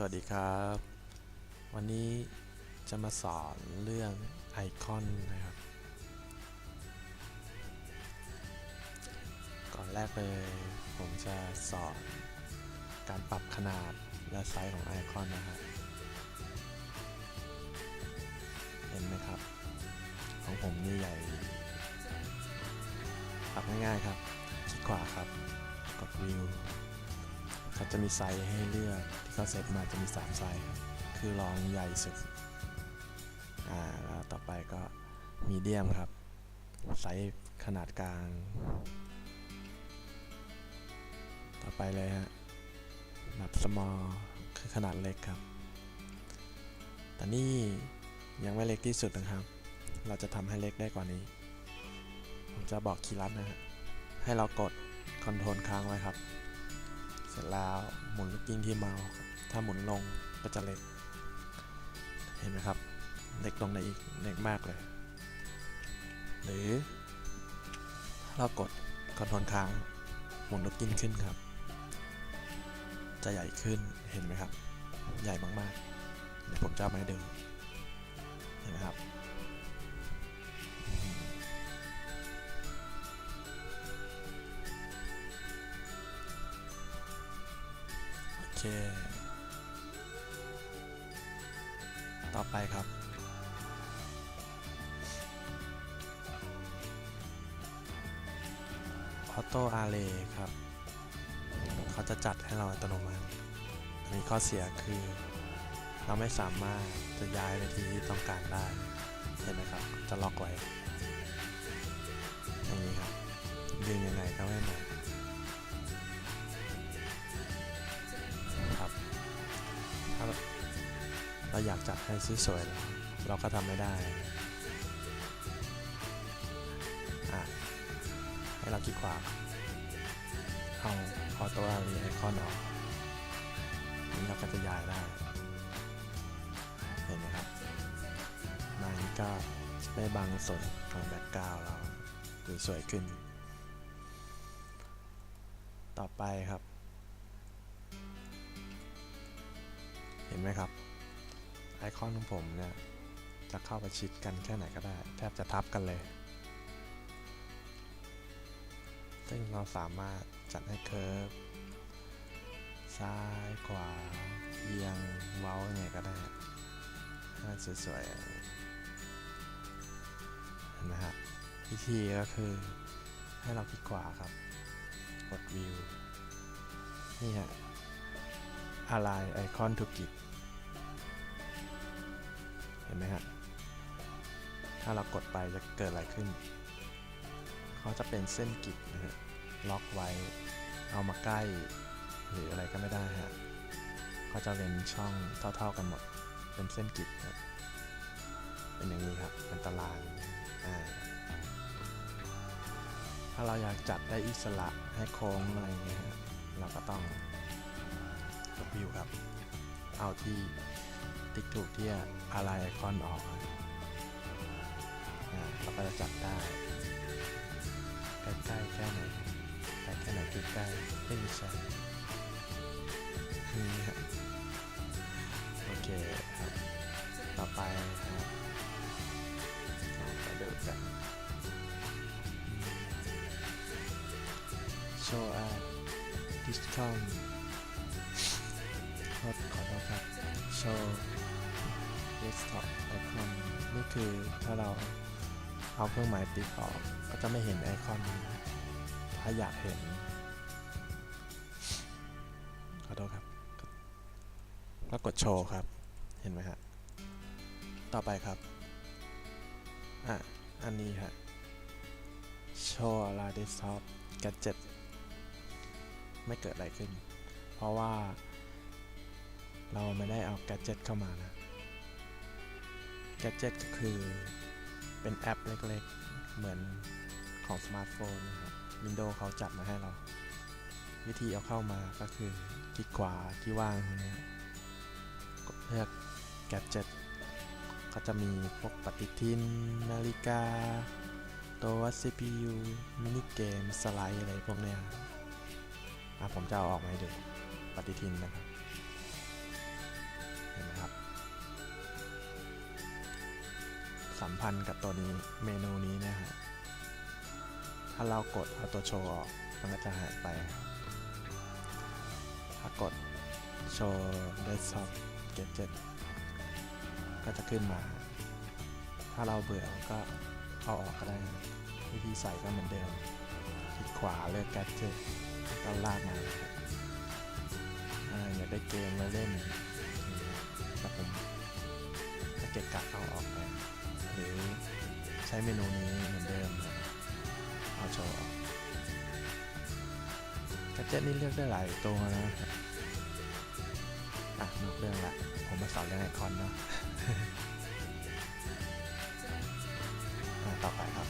สวัสดีครับ วันนี้จะมาสอนเรื่องไอคอนนะครับ ก่อนแรกเลยผมจะสอนการปรับขนาดและไซส์ของไอคอนนะครับเห็นไหมครับ ของผมนี่ใหญ่ ปรับง่ายๆครับ คลิกขวาครับ กดวิว เขาจะมีไซส์ให้เลือกที่เขาเซตมาจะมี 3 ไซส์ครับคือรองใหญ่สุดอ่าแล้วต่อไปก็มีเดียมครับ ไซส์ขนาดกลาง ต่อไปเลยฮะแบบ small คือขนาดเล็กครับ แต่นี่ยังไม่เล็กที่สุดนะครับ เราจะทำให้เล็กได้กว่านี้ ผมจะบอกคีย์ลัดนะฮะให้เรากดคอนโทรลค้างไว้ครับ ร็จแล้วหมุนลูกกิ้งที่เมาส์ถ้าหมุนลงก็จะเล็ก เห็นไหมครับ เล็กลงได้อีกเล็กมากเลย หรือถ้าเรากดคอนโทรลค้างหมุนลูกกิ้งขึ้นครับ จะใหญ่ขึ้นเห็นไหมครับ ใหญ่มากๆเดี๋ยวผมจะเอามาให้ดูเห็นไหมครับ เค ต่อไปครับ ออโต้อาร์เรย์ครับ เขาจะจัดให้เราอัตโนมัติ มีข้อเสียคือ เราไม่สามารถจะย้ายไปที่ที่ต้องการได้ เห็นไหมครับ จะล็อกไว้ อย่างนี้ครับ ดึงยังไงก็ไม่มา เราอยากจัดให้สวยๆเราก็ทำไม่ได้อะให้เราคลิกขวามเอาออโต้อารีไอคอนออกนี่เราก็จะย้ายได้ เห็นไหมครับมานี้ก็ได้บางส่วนของแบ็กกราวด์เราดูสวยขึ้น ต่อไปครับ เห็นไหมครับ ไอคอนของผมเนี่ย จะเข้าประชิดกันแค่ไหนก็ได้ แทบจะทับกันเลย ซึ่งเราสามารถจัดให้เคิร์ฟซ้ายขวาเอียงเว้ายังไงก็ได้ให้สวยๆนไหมฮะวิธีก็คือให้เราคลิกขวาครับ กดวิว นี่ฮะอะไรไอคอนทุกิจ ไหมฮะ ถ้าเรากดไปจะเกิดอะไรขึ้น เขาจะเป็นเส้นกิจนะฮะ ล็อกไว้ เอามาใกล้ หรืออะไรก็ไม่ได้ฮะเขาจะเป็นช่องเท่า ๆกันหมด เป็นเส้นกิจนะเป็นอย่างนี้ครับ เป็นตารางอ่าถ้าเราอยากจัดได้อิสระให้โค้งอะไรอย่างเงี้ยเราก็ต้องกดวิวครับ เอาที่ ติ๊กถูกที่อะไรไอคอนออกเราก็จะจับได้ใกล้ๆแค่ไหนใกล้แค่ไหนคือใกล้ไม่มีใช่นี่ครับโอเคครับต่อไปครับเรามาดูกันโชว์แอาดิสคอมข show desktop icon นี่คือถ้าเราเอาเครื่องหมายติ๊กออก ก็จะไม่เห็นไอคอนนี้ถ้าอยากเห็น ขอโทษครับแล้วกดโชว์ครับ เห็นไหมฮะ ต่อไปครับ อะ อันนี้ฮะ show a l desktop gadget ไม่เกิดอะไรขึ้น เพราะว่า เราไม่ได้เอาแกจิตเข้ามานะแกจิตก็คือเป็นแอปเล็กๆ เหมือนของสมาร์ทโฟนนะครับ Windows เขาจัดมาให้เรา วิธีเอาเข้ามาก็คือคลิกขวาที่ว่างตรงนี้กดเลือกแกจิตก็จะมีพวกปฏิทิน นาฬิกา ตัววัด CPU มินิเกม สไลด์อะไรพวกเนี้ยอะผมจะเอาออกมาให้ดูปฏิทินนะครับ พันธ์กับตัวนี้เมนูนี้นะฮะ ถ้าเรากดเอาตัวโชว์ออกมันก็จะหายไปครับถ้ากดโชว์ desktop gadget ก็จะขึ้นมา ถ้าเราเบื่อก็เอาออกก็ได้ วิธีใส่ก็เหมือนเดิมคลิกขวาเลือก gadget ก็ลากมาอยากได้เกมมาเล่นแต่ผมถ้าเก็บกักเอาออกไป หรือใช้เมนูนี้เหมือนเดิมเอาโชว์ออกแกดเจ็ตนี่เลือกได้หลายตัวนะอะนอกเรื่องละผมมาสอนเรื่องไอคอนเนาะอะต่อไปครับ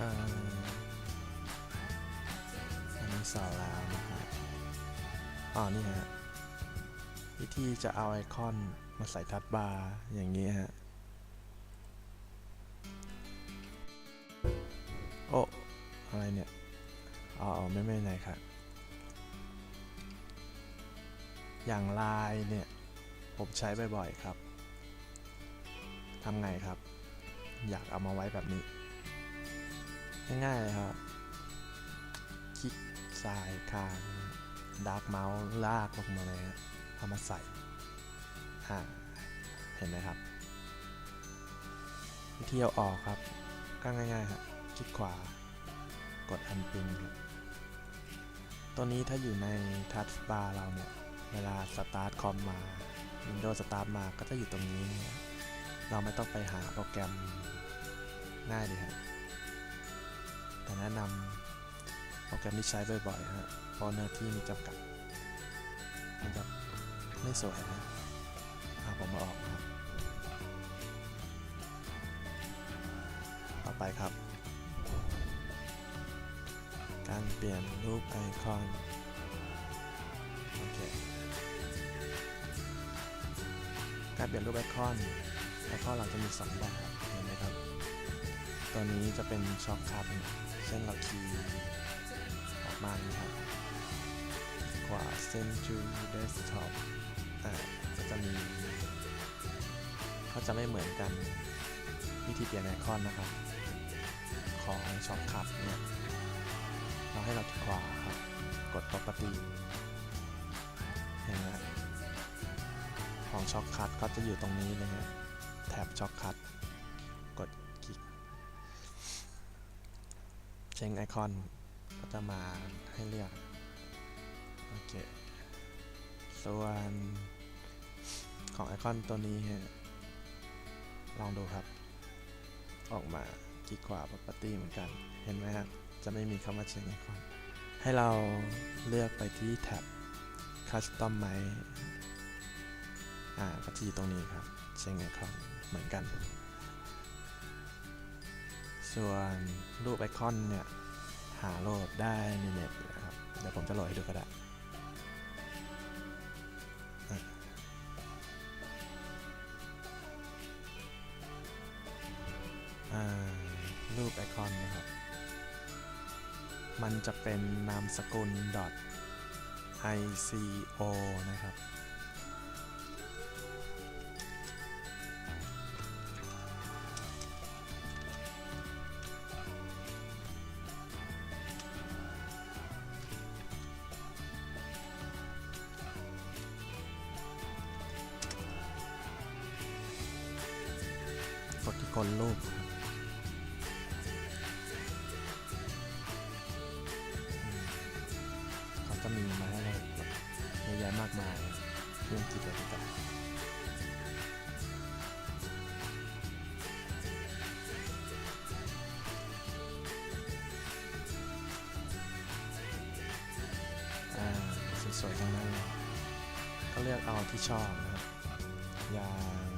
อ่าอันนี้สอนแล้วนะครับอ๋อนี่ฮะวิธีจะเอาไอคอนมาใส่ทัดบาร์อย่างนี้ฮะ โอ้อะไรเนี่ยอ๋อไม่ไม่ไหนครับ อย่างลายเนี่ย ผมใช้บ่อยๆครับทำไงครับ อยากเอามาไว้แบบนี้ ง่ายๆเลยครับ คลิกซ้ายค้างดาร์กเมาส์ลากลงมาเลยฮะเอามาใส่อ่าเห็นไหมครับ วิธีเอาออกครับก็ง่ายๆครับ คลิกขวากดอันปิงครับตัวนี้ถ้าอยู่ในทัชบาร์เราเนี่ย เวลาสตาร์ทคอมมา Windows Start มาก็จะอยู่ตรงนี้เนี่ยเราไม่ต้องไปหาโปรแกรมง่ายดีครับแต่แนะนำโปรแกรมที่ใช้บ่อยๆฮะเพราะเนื้อที่มีจำกัดมันจะไม่สวยนะเอาผมมาออกนะครับ ต่อไปครับ การเปลี่ยนรูปไอคอนโอเคการเปลี่ยนรูปไอคอนไอคอนเราจะมีสองแบบเห็นไหมครับ ตัวนี้จะเป็นช็อคคัทเช่นเราคีย์ออกมานี่ครับกว่า send to desktop อ่าก็จะมีเขาจะไม่เหมือนกันวิธีเปลี่ยนไอคอนนะครับ ของช็อคคัทเนี่ยเรา ให้เราคลิกขวาครับ กด property อย่างนี้ของช็อคคัทก็จะอยู่ตรงนี้เลยฮะแท็บช็อคคัทกดคลิกเชงไอคอนก็จะมาให้เลือกโอเคส่วนของไอคอนตัวนี้ฮะลองดูครับ ออกมาคลิกขวา property เหมือนกันเห็นไหมครับ จะไม่มีคำว่า change icon ให้เราเลือกไปที่แท็บ custom ไหมอ่าก็ที่ตรงนี้ครับ change icon เหมือนกัน ส่วนรูปไอคอนเนี่ย หาโหลดได้ในเน็ตนะครับ เดี๋ยวผมจะโหลดให้ดูก็ได้อ่ารูปไอคอนนะครับ มันจะเป็นนามสกุล .ico นะครับ เรื่องกิจกรรมสวยๆทั้งนั้นเลยก็เลือกเอาที่ชอบนะครับ อย่าง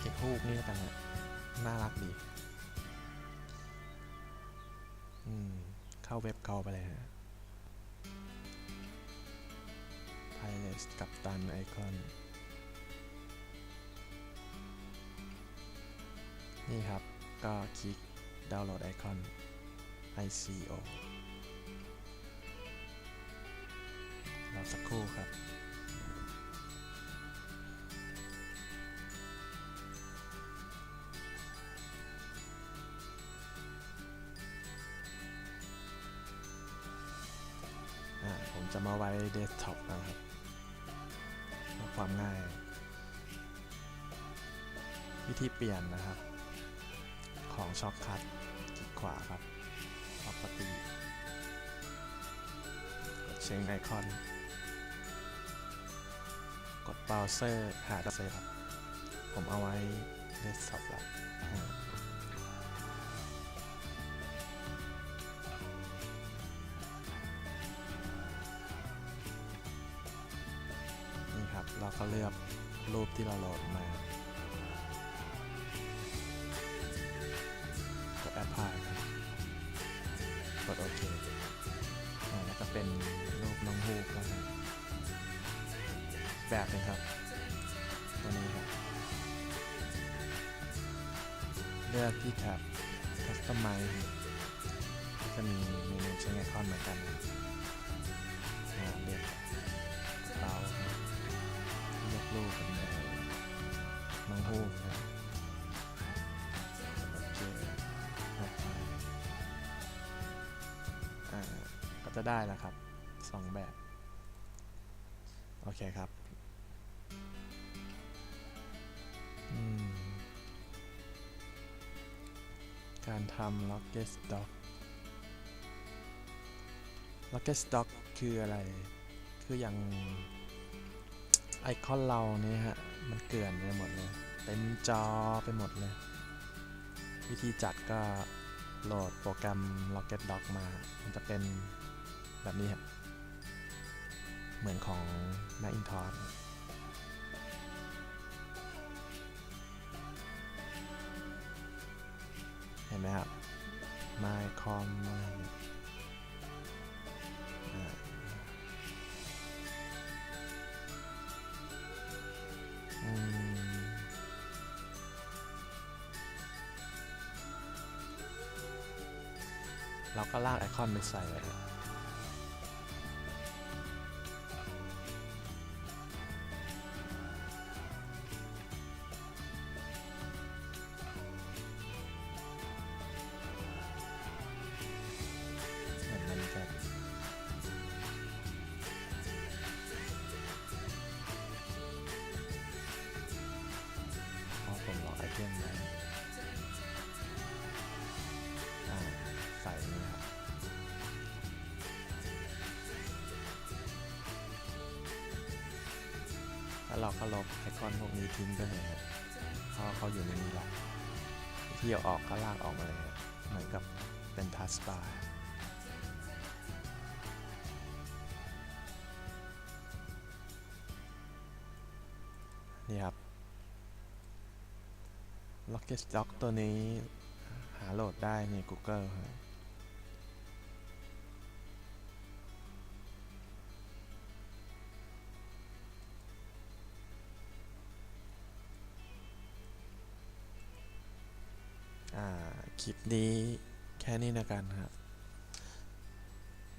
เก็บรูปนี่แต่างน่ารักดี อืม เข้าเว็บเก่าไปเลยฮะ Pilot กับตันไอคอนนี่ครับ ก็คลิกดาวน์โหลดไอคอน ICO รอสักครู่ครับอ่าผมจะมาไว้เดสก์ท็อปนะครับ ความง่าย วิธีเปลี่ยนนะครับ ของช็อคคัทคลิกขวาครับ Property กดเชงไอคอน กดเบราว์เซอร์หาดัเซครับ ผมเอาไว้เดสก์ท็อปละ ก็เลือกรูปที่เราโหลดมากด Apply ครับกดโอเคแล้วก็เป็นรูปน้องฮูกแล้วครับแบบนึงครับ ตัวนี้ครับ เลือกที่แท็บ Customize จะมีเมนูใช้ไอคอนเหมือนกัน จะได้แล้วครับสองแบบ โอเคครับการทำ Rocket Stock Rocket Stock คืออะไร คืออย่างไอคอนเราเนี่ยฮะ มันเกลื่อนไปหมดเลย เต็มจอไปหมดเลย วิธีจัดก็โหลดโปรแกรม Rocket Dock มา มันจะเป็น แบบนี้ครับเหมือนของ Macintosh เห็นไหมครับ MyCom อะไรเนี่ยอ่าอืมเราก็ลากไอคอนไปใส่ไว้ครับ เราก็ลบไอคอนพวกนี้ทิ้งไปเลยครับเพราะเขาอยู่ในนี้แล้วที่เอาออกก็ลากออกมาเลยครับเหมือนกับเป็นทัสบาร์นี่ครับ Rocket Stock ตัวนี้หาโหลดได้ใน Google ครับ ลิปนี้แค่นี้นะกันครับ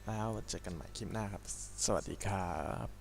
แล้วเจอกันใหม่คลิปหน้าครับ สวัสดีครับ